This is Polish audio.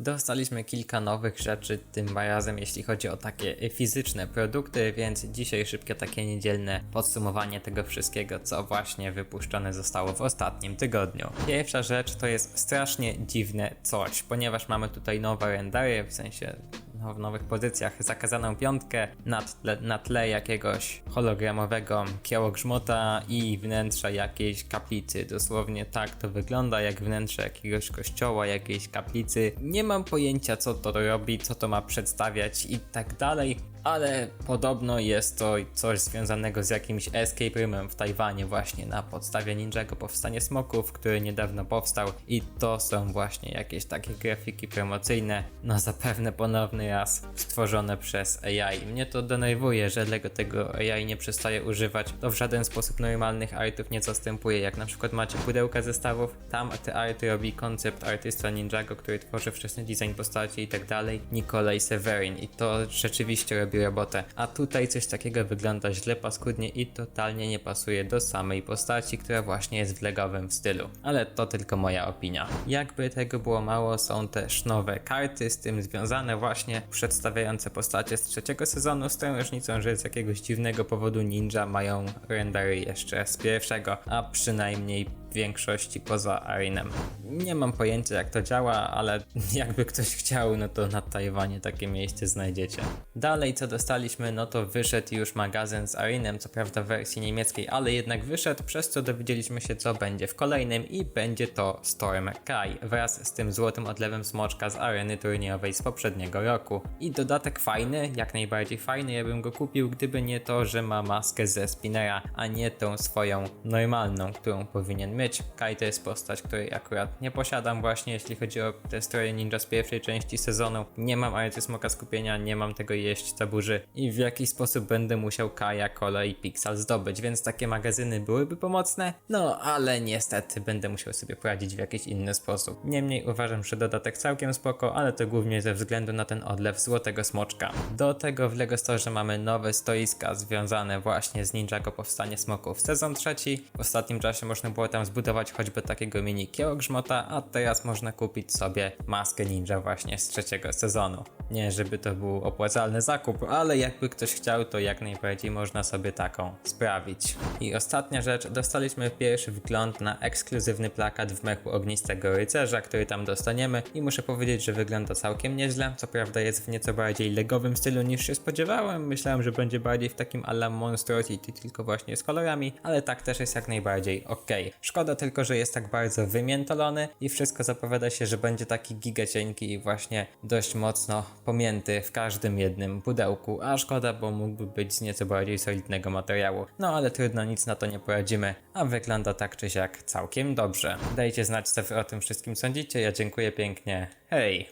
Dostaliśmy kilka nowych rzeczy, tym razem jeśli chodzi o takie fizyczne produkty, więc dzisiaj szybkie takie niedzielne podsumowanie tego wszystkiego, co właśnie wypuszczone zostało w ostatnim tygodniu. Pierwsza rzecz to jest strasznie dziwne coś, ponieważ mamy tutaj nowe rendery, w sensie w nowych pozycjach zakazaną piątkę na tle, na tle jakiegoś hologramowego kiełogrzmota i wnętrza jakiejś kaplicy. Dosłownie tak to wygląda, jak wnętrze jakiegoś kościoła, jakiejś kaplicy. Nie mam pojęcia co to robi, co to ma przedstawiać i tak dalej, ale podobno jest to coś związanego z jakimś escape roomem w Tajwanie właśnie na podstawie Ninjago Powstanie Smoków, który niedawno powstał i to są właśnie jakieś takie grafiki promocyjne, no zapewne ponowny raz stworzone przez AI. Mnie to denerwuje, że Lego tego AI nie przestaje używać, to w żaden sposób normalnych artów nie zastępuje, jak na przykład macie pudełka zestawów, tam te arty robi koncept artysta Ninjago, który tworzy wczesny design postaci i tak dalej, Nikolaj Severin. I to rzeczywiście robi robotę, a tutaj coś takiego wygląda źle paskudnie i totalnie nie pasuje do samej postaci, która właśnie jest w legowym stylu, ale to tylko moja opinia. Jakby tego było mało, są też nowe karty z tym związane właśnie, przedstawiające postacie z trzeciego sezonu, z tą różnicą, że z jakiegoś dziwnego powodu ninja mają rendery jeszcze z pierwszego, a przynajmniej większości poza Arinem. Nie mam pojęcia jak to działa, ale jakby ktoś chciał, no to na Tajwanie takie miejsce znajdziecie. Dalej co dostaliśmy, no to wyszedł już magazyn z Arinem, co prawda w wersji niemieckiej, ale jednak wyszedł, przez co dowiedzieliśmy się co będzie w kolejnym i będzie to Storm Kai wraz z tym złotym odlewem smoczka z areny turniejowej z poprzedniego roku. I dodatek fajny, jak najbardziej fajny, ja bym go kupił, gdyby nie to, że ma maskę ze Spinera, a nie tą swoją normalną, którą powinien mieć. Kai to jest postać, której akurat nie posiadam właśnie, jeśli chodzi o te stroje ninja z pierwszej części sezonu. Nie mam arety smoka skupienia, nie mam tego jeźdźca burzy i w jakiś sposób będę musiał Kaja, Kole i Pixel zdobyć, więc takie magazyny byłyby pomocne, no ale niestety będę musiał sobie poradzić w jakiś inny sposób. Niemniej uważam, że dodatek całkiem spoko, ale to głównie ze względu na ten odlew złotego smoczka. Do tego w LEGO Store mamy nowe stoiska związane właśnie z Ninjago Powstanie Smoków sezon trzeci. W ostatnim czasie można było tam zbudować choćby takiego mini kiełogrzmota, a teraz można kupić sobie maskę ninja właśnie z trzeciego sezonu. Nie, żeby to był opłacalny zakup, ale jakby ktoś chciał, to jak najbardziej można sobie taką sprawić. I ostatnia rzecz, dostaliśmy pierwszy wgląd na ekskluzywny plakat w mechu ognistego rycerza, który tam dostaniemy i muszę powiedzieć, że wygląda całkiem nieźle. Co prawda jest w nieco bardziej legowym stylu niż się spodziewałem. Myślałem, że będzie bardziej w takim ala Monstrosity, tylko właśnie z kolorami, ale tak też jest jak najbardziej ok. Szkoda tylko, że jest tak bardzo wymiętolony i wszystko zapowiada się, że będzie taki giga cienki i właśnie dość mocno pomięty w każdym jednym pudełku, a szkoda, bo mógłby być z nieco bardziej solidnego materiału. No ale trudno, nic na to nie poradzimy, a wygląda tak czy siak całkiem dobrze. Dajcie znać, co wy o tym wszystkim sądzicie, ja dziękuję pięknie, hej!